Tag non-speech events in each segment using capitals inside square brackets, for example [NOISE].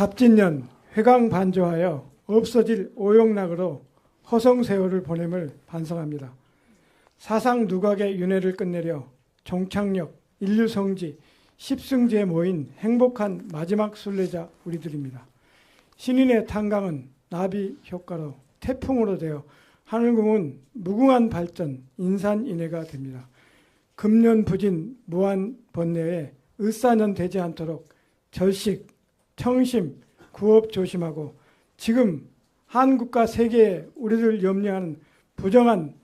갑진년 회광반조하여 없어질 오용락으로 허성세월을 보냄을 반성합니다. 사상 누각의 윤회를 끝내려 종착역, 인류성지, 십승지에 모인 행복한 마지막 순례자 우리들입니다. 신인의 탄강은 나비 효과로 태풍으로 되어 하늘궁은 무궁한 발전, 인산인해가 됩니다. 금년 부진 무한 번뇌에 을사년 되지 않도록 절식, 청심, 구업 조심하고 지금 한국과 세계에 우리를 염려하는 부정한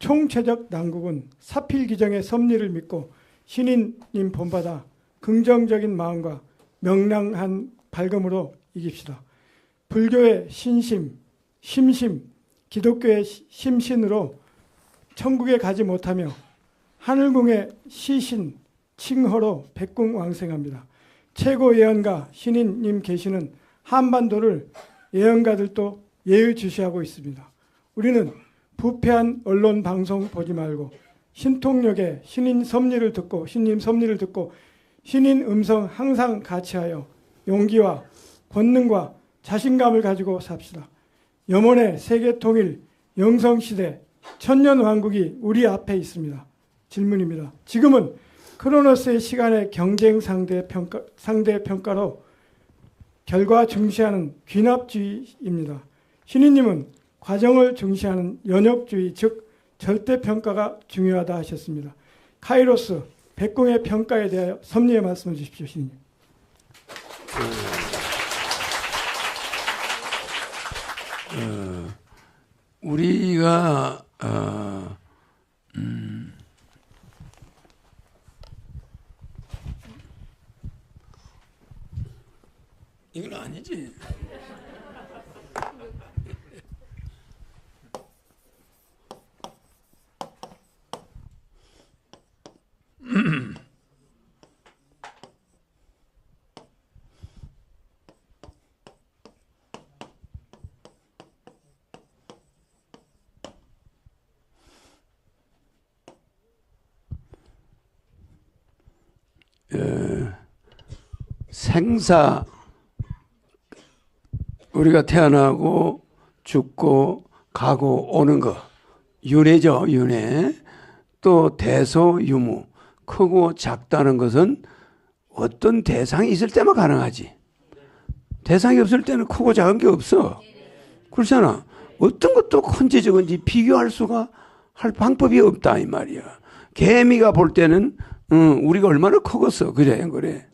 총체적 난국은 사필 기정의 섭리를 믿고 신인님 본받아 긍정적인 마음과 명랑한 발금으로 이깁시다. 불교의 신심, 심심, 기독교의 심신으로 천국에 가지 못하며 하늘궁의 시신, 칭허로 백궁 왕생합니다. 최고 예언가 신인님 계시는 한반도를 예언가들도 예의주시하고 있습니다. 우리는 부패한 언론 방송 보지 말고 신통력의 신인 섭리를 듣고 신님 섭리를 듣고 신인 음성 항상 같이하여 용기와 권능과 자신감을 가지고 삽시다. 염원의 세계 통일 영성 시대 천년 왕국이 우리 앞에 있습니다. 질문입니다. 지금은 크로노스의 시간의 경쟁 상대 평가 상대 평가로 결과 중시하는 귀납주의입니다. 신인님은 과정을 중시하는 연역주의 즉 절대 평가가 중요하다 하셨습니다. 카이로스 백궁의 평가에 대하여 섭리의 말씀을 주십시오, 신인님. 어, 우리가 어, 음, 아니지. 생사 우리가 태어나고 죽고 가고 오는 거 윤회죠 윤회. 또 대소유무 크고 작다는 것은 어떤 대상이 있을 때만 가능하지. 대상이 없을 때는 크고 작은 게 없어. 그렇잖아. 어떤 것도 큰지 적은지 비교할 수가 할 방법이 없다 이 말이야. 개미가 볼 때는 응, 우리가 얼마나 크겠어. 그래 그래.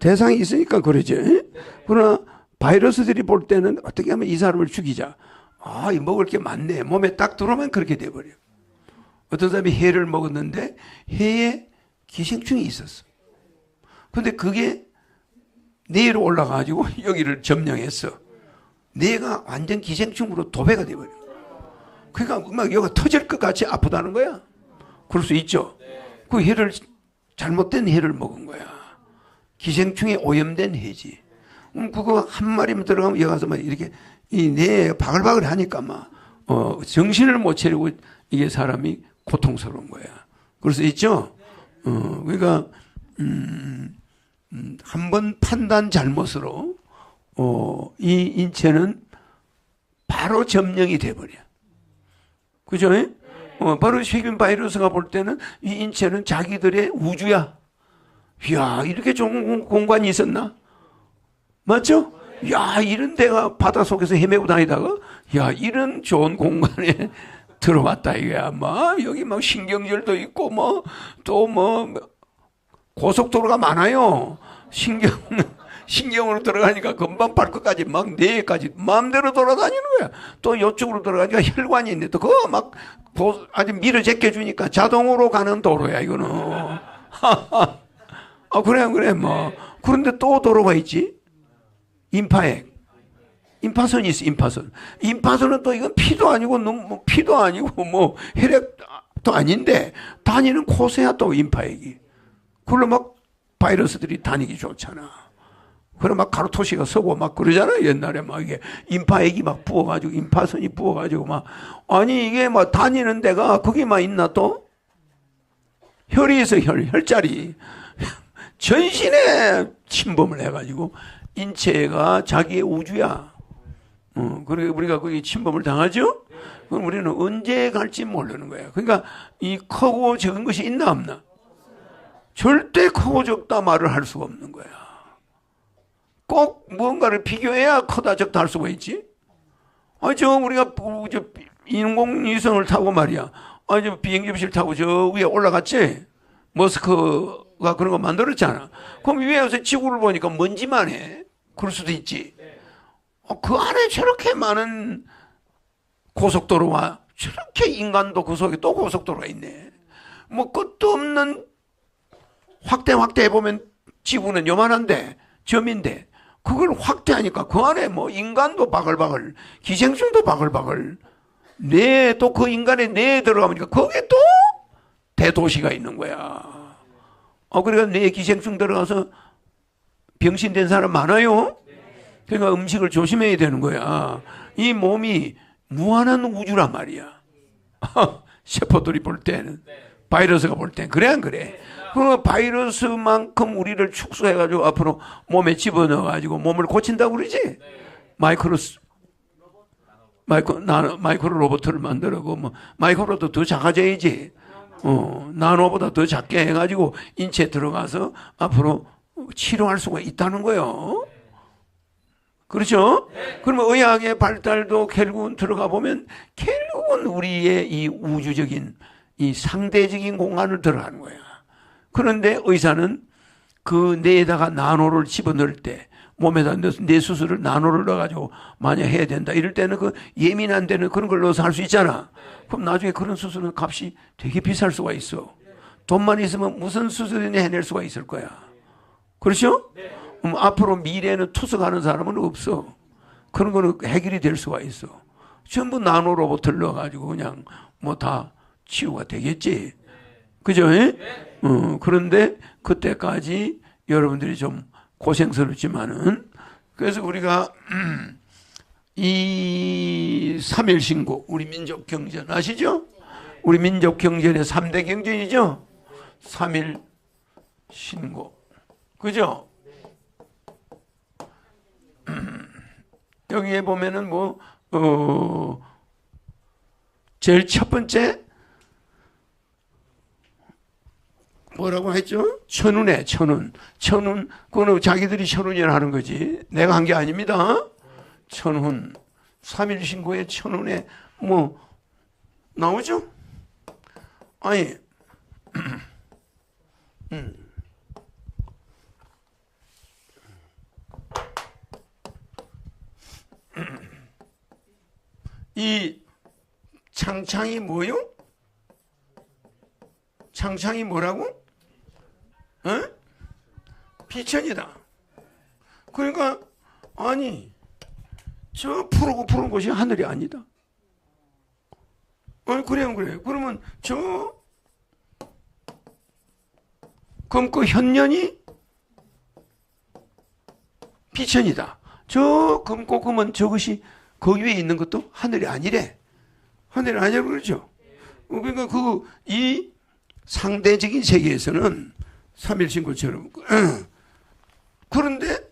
대상이 있으니까 그러지. 그러나 바이러스들이 볼 때는 어떻게 하면 이 사람을 죽이자. 아, 이 먹을 게 많네. 몸에 딱 들어오면 그렇게 돼버려. 어떤 사람이 해를 먹었는데 해에 기생충이 있었어. 근데 그게 뇌로 올라가가지고 [LAUGHS] 여기를 점령했어. 뇌가 완전 기생충으로 도배가 돼버려. 그러니까 막 여기가 터질 것 같이 아프다는 거야. 그럴 수 있죠. 그 해를 잘못된 해를 먹은 거야. 기생충에 오염된 해지. 음, 그거 한 마리만 들어가면 여기 가서 막 이렇게 이뇌 바글바글 하니까 막, 어, 정신을 못 차리고 이게 사람이 고통스러운 거야. 그럴 수 있죠? 어, 그러니까, 음, 음, 한번 판단 잘못으로, 어, 이 인체는 바로 점령이 돼버려. 그죠? 어, 바로 세균 바이러스가 볼 때는 이 인체는 자기들의 우주야. 이야, 이렇게 좋은 공간이 있었나? 맞죠? 야, 이런 데가 바다 속에서 헤매고 다니다가, 야, 이런 좋은 공간에 [LAUGHS] 들어왔다, 이거야. 뭐, 여기 막 신경절도 있고, 뭐, 또 뭐, 고속도로가 많아요. 신경, [LAUGHS] 신경으로 들어가니까 금방 발끝까지 막 뇌까지 마음대로 돌아다니는 거야. 또 이쪽으로 들어가니까 혈관이 있네. 또 그거 막 아주 밀어 제껴주니까 자동으로 가는 도로야, 이거는. [LAUGHS] 아, 그래, 그래, 뭐. 그런데 또 도로가 있지? 인파액. 인파선이 있어, 인파선. 인파선은 또 이건 피도 아니고, 뭐 피도 아니고, 뭐, 혈액도 아닌데, 다니는 코스야, 또 인파액이. 그걸로 막 바이러스들이 다니기 좋잖아. 그럼 막 가루토시가 서고 막 그러잖아요. 옛날에 막 이게 인파액이 막 부어가지고, 인파선이 부어가지고 막. 아니, 이게 막 다니는 데가 거기만 있나 또? 혈이 있어, 혈, 혈자리. 전신에 침범을 해가지고 인체가 자기의 우주야. 어, 그리고 우리가 거기 침범을 당하죠? 그럼 우리는 언제 갈지 모르는 거야. 그러니까 이 크고 적은 것이 있나 없나? 절대 크고 적다 말을 할 수가 없는 거야. 꼭 뭔가를 비교해야 크다 적다 할 수가 있지. 아, 저 우리가 부- 저 인공위성을 타고 말이야. 아, 저 비행기 접시를 타고 저 위에 올라갔지. 머스크 가 그런 거 만들었잖아. 그럼 위에서 지구를 보니까 먼지만 해. 그럴 수도 있지. 어, 그 안에 저렇게 많은 고속도로와 저렇게 인간도 그 속에 또 고속도로가 있네. 뭐 끝도 없는 확대 확대해 보면 지구는 요만한데 점인데 그걸 확대하니까 그 안에 뭐 인간도 바글바글 기생충도 바글바글 뇌 또 그 인간의 뇌에 들어가니까 거기에 또 대도시가 있는 거야. 어 그러니까 뇌 기생충 들어가서 병신된 사람 많아요. 그러니까 음식을 조심해야 되는 거야. 이 몸이 무한한 우주란 말이야. [LAUGHS] 셰퍼들이 볼 때는 바이러스가 볼 땐 그래 안 그래? 그 바이러스만큼 우리를 축소해가지고 앞으로 몸에 집어넣어가지고 몸을 고친다고 그러지? 마이크로스 마이크로 나노 마이크로 로봇을 만들고 뭐 마이크로도 더 작아져야지. 어 나노보다 더 작게 해가지고 인체에 들어가서 앞으로 치료할 수가 있다는 거요. 그렇죠? 그러면 의학의 발달도 결국은 들어가 보면 결국은 우리의 이 우주적인 이 상대적인 공간을 들어가는 거야. 그런데 의사는 그 뇌에다가 나노를 집어넣을 때 몸에다 넣- 뇌 수술을 나노를 넣어가지고 만약 해야 된다. 이럴 때는 그 예민한 데는 그런 걸 넣어서 할 수 있잖아. 그럼 나중에 그런 수술은 값이 되게 비쌀 수가 있어. 돈만 있으면 무슨 수술이나 해낼 수가 있을 거야. 그렇죠? 음, 앞으로 미래에는 투석하는 사람은 없어. 그런 거는 해결이 될 수가 있어. 전부 나노 로봇을 넣어가지고 그냥 뭐 다 치유가 되겠지. 그죠? 예? 어, 그런데 그때까지 여러분들이 좀 고생스럽지만은 그래서 우리가 음, 이 3일 신고 우리 민족 경전 아시죠? 우리 민족 경전의 3대 경전이죠? 3일 신고. 그죠? 음, 여기에 보면은 뭐, 어, 제일 첫 번째, 뭐라고 했죠? 천운에, 천운. 천운, 그거는 자기들이 천운이라 하는 거지. 내가 한 게 아닙니다. 천운. 3일 신고에 천운에, 뭐, 나오죠? 아니, [CLEARS THROAT] 이 창창이 뭐요? 창창이 뭐라고? 어? 비천이다. 그러니까 아니 저 푸르고 푸른 곳이 하늘이 아니다. 어 그래요 그래. 그러면 저그 현년이 비천이다. 저 검고 검은 저것이 그 위에 있는 것도 하늘이 아니래. 하늘이 아니라고 그러죠. 어, 그러니까 그 이 상대적인 세계에서는 삼일신고처럼 [CLEARS THROAT] 그런데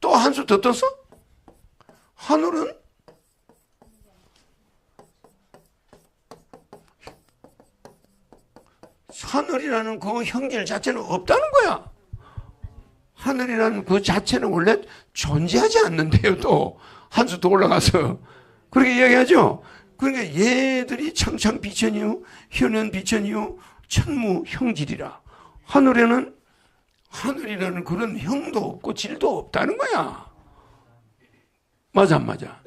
또 한 수 더 떴어? 하늘은 하늘이라는 그 형질 자체는 없다는 거야. 하늘이라는 그 자체는 원래 존재하지 않는데요, 또. 한 수 더 올라가서. 그렇게 이야기하죠? 그러니까 얘들이 창창 비천이요, 현현 비천이요, 천무 형질이라. 하늘에는 하늘이라는 그런 형도 없고 질도 없다는 거야. 맞아, 안 맞아?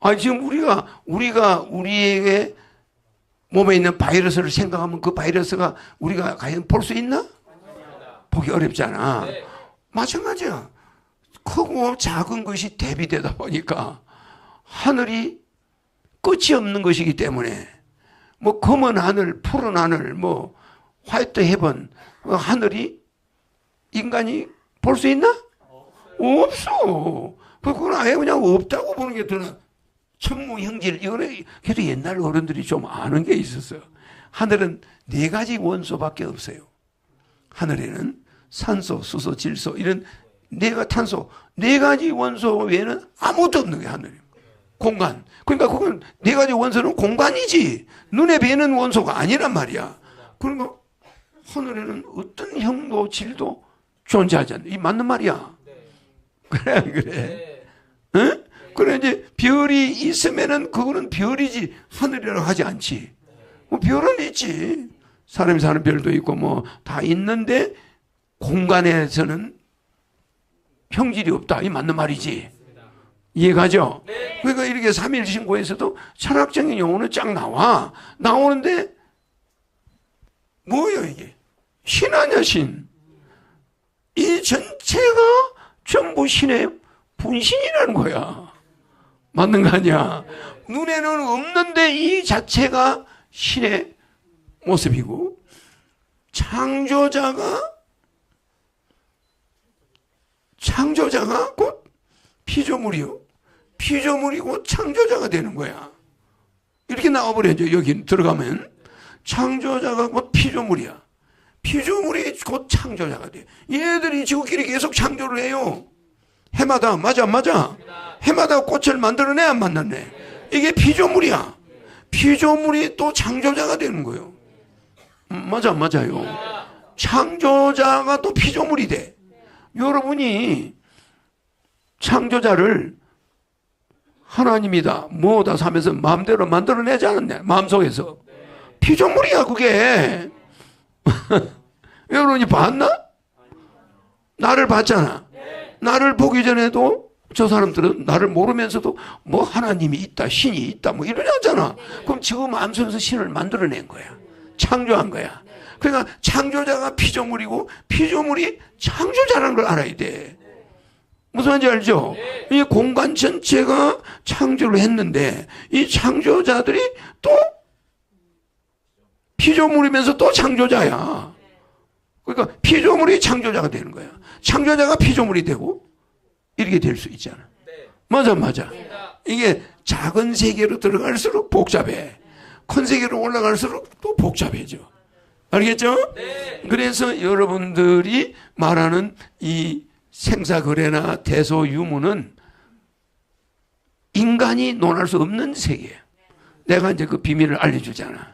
아, 지금 우리가, 우리가 우리에게 몸에 있는 바이러스를 생각하면 그 바이러스가 우리가 과연 볼 수 있나? 보기 어렵잖아. 마찬가지야. 크고 작은 것이 대비되다 보니까 하늘이 끝이 없는 것이기 때문에 뭐 검은 하늘, 푸른 하늘, 뭐 화이트 헤븐 그 하늘이 인간이 볼 수 있나? 없어. 그건 아예 그냥 없다고 보는 게 더는 천무형질 이거는 그래도 옛날 어른들이 좀 아는 게 있었어요. 하늘은 네 가지 원소밖에 없어요. 하늘에는 산소, 수소, 질소 이런 네가 탄소, 네 가지 원소 외에는 아무것도 없는 거야, 하늘이. 공간. 그러니까 그건 네 가지 원소는 공간이지. 눈에 뵈는 원소가 아니란 말이야. 그러니까 하늘에는 어떤 형도 질도 존재하지 않는. 이 맞는 말이야. 그래, 안 그래. 응? 그래, 이제 별이 있으면은 그거는 별이지 하늘이라고 하지 않지. 뭐 별은 있지. 사람이 사는 별도 있고 뭐 다 있는데 공간에서는 형질이 없다. 이 맞는 말이지. 이해가죠? 그러니까 이렇게 3일 신고에서도 철학적인 용어는 쫙 나와. 나오는데 뭐예요 이게? 신 아냐 신. 이 전체가 전부 신의 분신이라는 거야. 맞는 거 아니야? 눈에는 없는데 이 자체가 신의 모습이고 창조자가 창조자가 곧 피조물이요. 피조물이고 창조자가 되는 거야. 이렇게 나와버려야죠. 여기 들어가면 창조자가 곧 피조물이야. 피조물이 곧 창조자가 돼. 얘들이 지구끼리 계속 창조를 해요. 해마다 맞아 안 맞아? 해마다 꽃을 만들어내 안 만났네. 이게 피조물이야. 피조물이 또 창조자가 되는 거예요. 음, 맞아 안 맞아요? 창조자가 또 피조물이 돼. 여러분이 창조자를 하나님이다, 뭐다 하면서 마음대로 만들어내지 않았냐, 마음속에서. 피조물이야, 그게. [LAUGHS] 여러분이 봤나? 나를 봤잖아. 나를 보기 전에도 저 사람들은 나를 모르면서도 뭐 하나님이 있다, 신이 있다, 뭐 이러지 않잖아. 그럼 지금 마음속에서 신을 만들어낸 거야. 창조한 거야. 그러니까 창조자가 피조물이고 피조물이 창조자라는 걸 알아야 돼. 무슨 말인지 알죠? 이 공간 전체가 창조를 했는데 이 창조자들이 또 피조물이면서 또 창조자야. 그러니까 피조물이 창조자가 되는 거야. 창조자가 피조물이 되고 이렇게 될 수 있잖아. 맞아, 맞아. 이게 작은 세계로 들어갈수록 복잡해. 큰 세계로 올라갈수록 또 복잡해져. 알겠죠? 그래서 여러분들이 말하는 이 생사거래나 대소유무는 인간이 논할 수 없는 세계예요. 내가 이제 그 비밀을 알려주잖아.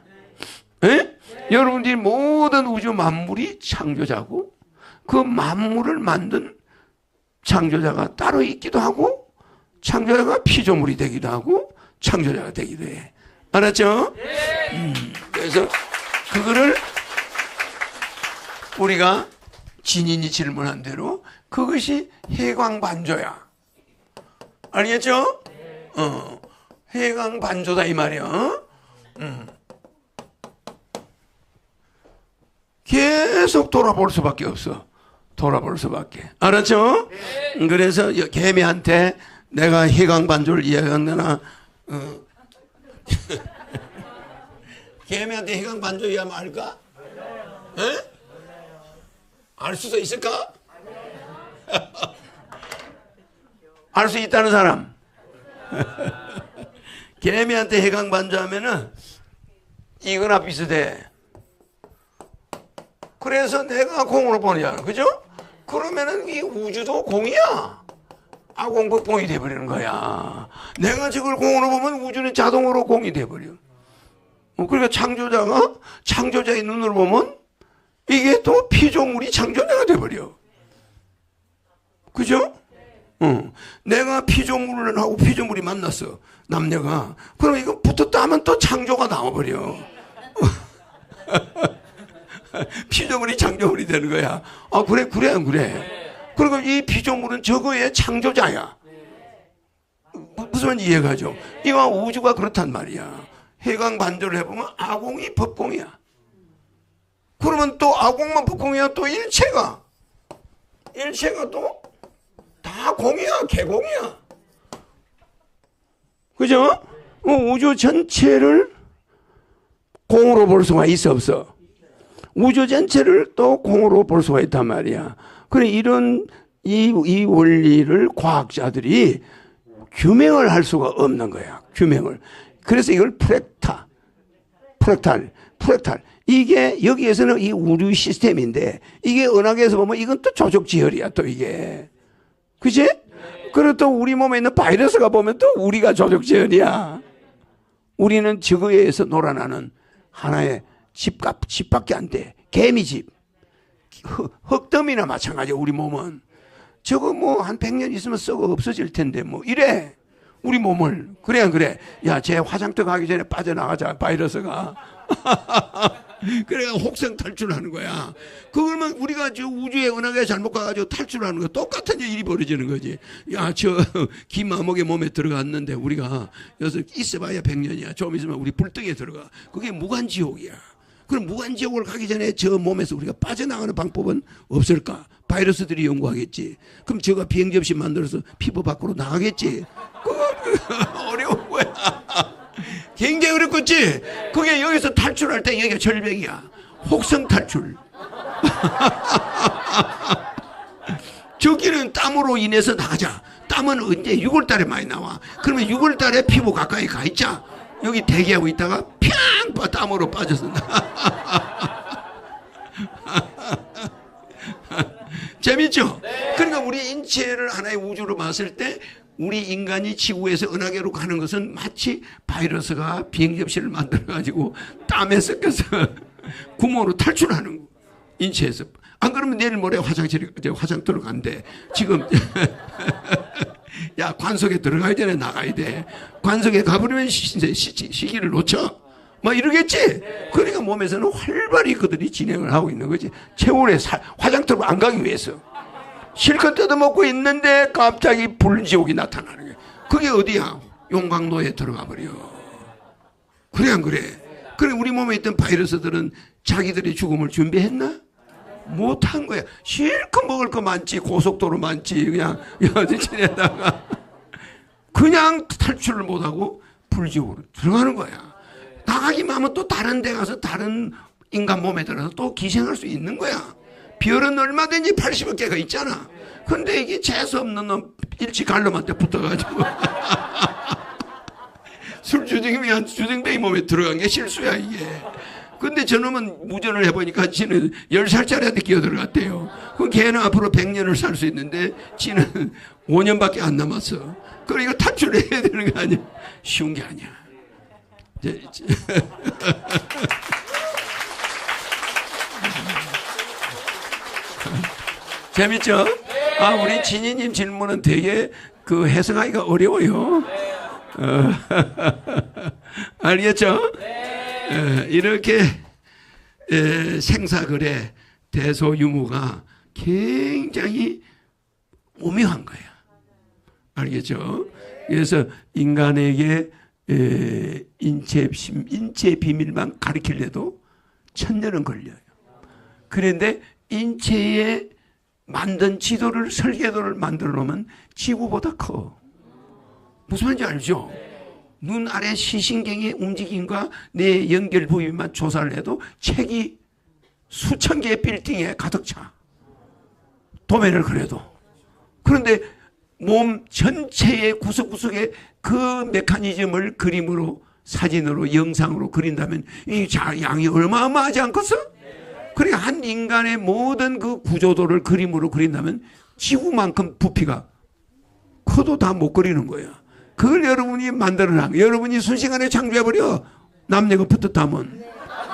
예? 여러분들이 모든 우주 만물이 창조자고 그 만물을 만든 창조자가 따로 있기도 하고 창조자가 피조물이 되기도 하고 창조자가 되기도 해. 알았죠? 음, 그래서 그거를 우리가 진인이 질문한 대로 그것이 해광반조야. 알겠죠? 어, 해광반조다 이 말이야. 어? 음. 계속 돌아볼 수밖에 없어. 돌아볼 수밖에. 알았죠? 그래서 여- 개미한테 내가 해광반조를 이야기한 거나 어. [LAUGHS] 개미한테 해광반조 이야기하면 알까? 에? 알 수도 있을까? [LAUGHS] 알 수 있다는 사람. [LAUGHS] 개미한테 해강 반조하면은 이거나 비슷해. 그래서 내가 공으로 보내잖아. 그죠? 그러면은 이 우주도 공이야. 아공법 공이 돼버리는 거야. 내가 저걸 공으로 보면 우주는 자동으로 공이 돼버려. 어, 그러니까 창조자가 창조자의 눈으로 보면 이게 또 피조물이 창조자가 돼버려. 그죠? 어. 내가 피조물을 하고 피조물이 만났어. 남녀가. 그럼 이거 붙었다 하면 또 창조가 나와버려. [LAUGHS] [LAUGHS] 피조물이 창조물이 되는 거야. 아, 그래, 그래, 안 그래. 그리고 이 피조물은 저거의 창조자야. 무- 무슨 이해가죠? 이와 우주가 그렇단 말이야. 해강 반조를 해보면 아공이 법공이야. 그러면 또 아공만 법공이야 또 일체가 일체가 또 다 공이야 개공이야 그죠? 어, 우주 전체를 공으로 볼 수가 있어 없어 우주 전체를 또 공으로 볼 수가 있단 말이야 그래 이런 이, 이 원리를 과학자들이 규명을 할 수가 없는 거야 규명을 그래서 이걸 프렉타 프렉탈, 프렉탈. 이게 여기에서는 이 우주 시스템인데 이게 은하계에서 보면 이건 또 조족지혈이야 또 이게 그지? 그리고 또 우리 몸에 있는 바이러스가 보면 또 우리가 조력제원이야. 우리는 의해서 놀아나는 하나의 집값, 집밖에 안 돼. 개미집. 흙- 흙더미나 마찬가지야, 우리 몸은. 저거 뭐 한 100년 있으면 썩어 없어질 텐데 뭐 이래. 우리 몸을. 그래, 안 그래? 야, 쟤 화장터 가기 전에 빠져나가자, 바이러스가. [LAUGHS] 그래가 혹성 탈출하는 거야. 그걸만 우리가 저 우주의 은하계 잘못 가가지고 탈출하는 거 똑같은 일이 벌어지는 거지. 야, 저 [LAUGHS] 김아목의 몸에 들어갔는데 우리가 여기서 있어봐야 100년이야. 좀 있으면 우리 불등에 들어가. 그게 무간지옥이야. 그럼 무간지옥을 가기 전에 저 몸에서 우리가 빠져나가는 방법은 없을까? 바이러스들이 연구하겠지. 그럼 저가 비행기 없이 만들어서 피부 밖으로 나가겠지. 그거 [LAUGHS] 어려운 거야. [LAUGHS] 굉장히 어렵겠지? 그게 여기서 탈출할 때 여기가 절벽이야. 혹성 탈출. [LAUGHS] 저기는 땀으로 인해서 나가자. 땀은 언제 6월 달에 많이 나와. 그러면 6월 달에 피부 가까이 가 있자. 여기 대기하고 있다가 평! 빠- 땀으로 빠져서 나. [LAUGHS] 재밌죠? 그러니까 우리 인체를 하나의 우주로 봤을 때 우리 인간이 지구에서 은하계로 가는 것은 마치 바이러스가 비행 접시를 만들어 가지고 땀에 섞여서 [LAUGHS] 구멍으로 탈출하는 거. 인체에서. 안 그러면 내일 모레 화장실에 이제 화장터로 간대. 지금 [LAUGHS] 야 관속에 들어가야 되네 나가야 돼. 관속에 가버리면 시, 시, 시기를 놓쳐. 뭐 이러겠지. 그러니까 몸에서는 활발히 그들이 진행을 하고 있는 거지. 사- 화장터로 안 가기 위해서. 실컷 뜯어먹고 있는데 갑자기 불지옥이 나타나는 거야. 그게 어디야? 용광로에 들어가 버려. 그래 안 그래? 그래 우리 몸에 있던 바이러스들은 자기들의 죽음을 준비했나? 못한 거야. 실컷 먹을 거 많지 고속도로 많지 그냥 여지 지내다가 그냥 탈출을 못하고 불지옥으로 들어가는 거야. 나가기만 하면 또 다른 데 가서 다른 인간 몸에 들어서 또 기생할 수 있는 거야. 별은 얼마든지 80억 개가 있잖아. 근데 이게 재수 없는 놈 일찍 갈놈한테 붙어가지고 [LAUGHS] 술 주둥이 한 주둥뱅이 몸에 들어간 게 실수야 이게. 근데 저놈은 무전을 해보니까 지는 10살짜리한테 끼어들어갔대요. 그 걔는 앞으로 100년을 살 수 있는데 지는 5년밖에 안 남았어. 그러니까 탈출해야 되는 거 아니야. 쉬운 게 아니야. [LAUGHS] 재밌죠? 아, 우리 진희님 질문은 되게 그 해석하기가 어려워요. 어, [LAUGHS] 알겠죠? 에, 이렇게 에, 생사거래 대소유무가 굉장히 오묘한 거야. 알겠죠? 그래서 인간에게 에, 인체, 심- 인체 비밀만 가르치려도 천년은 걸려요. 그런데 인체에 만든 지도를 설계도를 만들어 놓으면 지구보다 커. 무슨 말인지 알죠? 눈 아래 시신경의 움직임과 내 연결 부위만 조사를 해도 책이 수천 개의 빌딩에 가득 차. 도면을 그려도. 그런데 몸 전체의 구석구석에 그 메커니즘을 그림으로 사진으로 영상으로 그린다면 이 자- 양이 어마어마하지 않겠어? 그러니까 한 인간의 모든 그 구조도를 그림으로 그린다면 지구만큼 부피가 커도 다 못 그리는 거야. 그걸 여러분이 만들어놔. 여러분이 순식간에 창조해버려. 남녀가 붙었다면.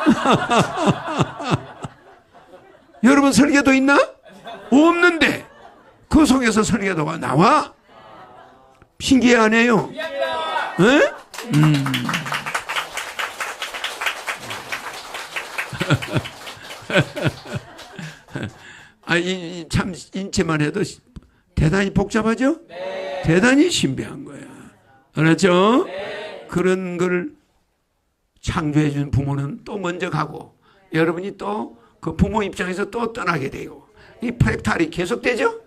[LAUGHS] 여러분 설계도 있나? 없는데 그 속에서 설계도가 나와. 신기해 안 해요? 에? 음. [LAUGHS] 아, 이, 이 참, 인체만 해도 시- 대단히 복잡하죠? 대단히 신비한 거야. 알았죠? 그런 걸 창조해 준 부모는 또 먼저 가고, 여러분이 또 그 부모 입장에서 또 떠나게 되고, 이 프랙탈이 계속되죠?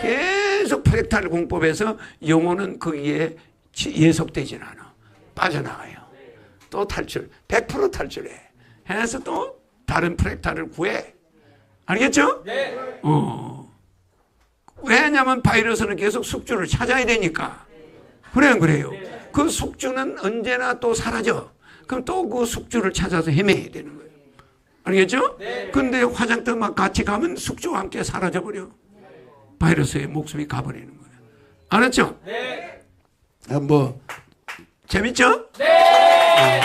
계속 프랙탈 공법에서 영혼은 거기에 지- 예속되진 않아. 빠져나가요. 또 탈출, 100% 탈출해. 해서 또 다른 프랙탈을 구해. 알겠죠? 어. 왜냐하면 바이러스는 계속 숙주를 찾아야 되니까. 그래, 안 그래요? 그 숙주는 언제나 또 사라져. 그럼 또 그 숙주를 찾아서 헤매야 되는 거예요. 알겠죠? 근데 화장터 막 같이 가면 숙주와 함께 사라져버려. 바이러스의 목숨이 가버리는 거예요. 알았죠? 네. 뭐 재밌죠? 네.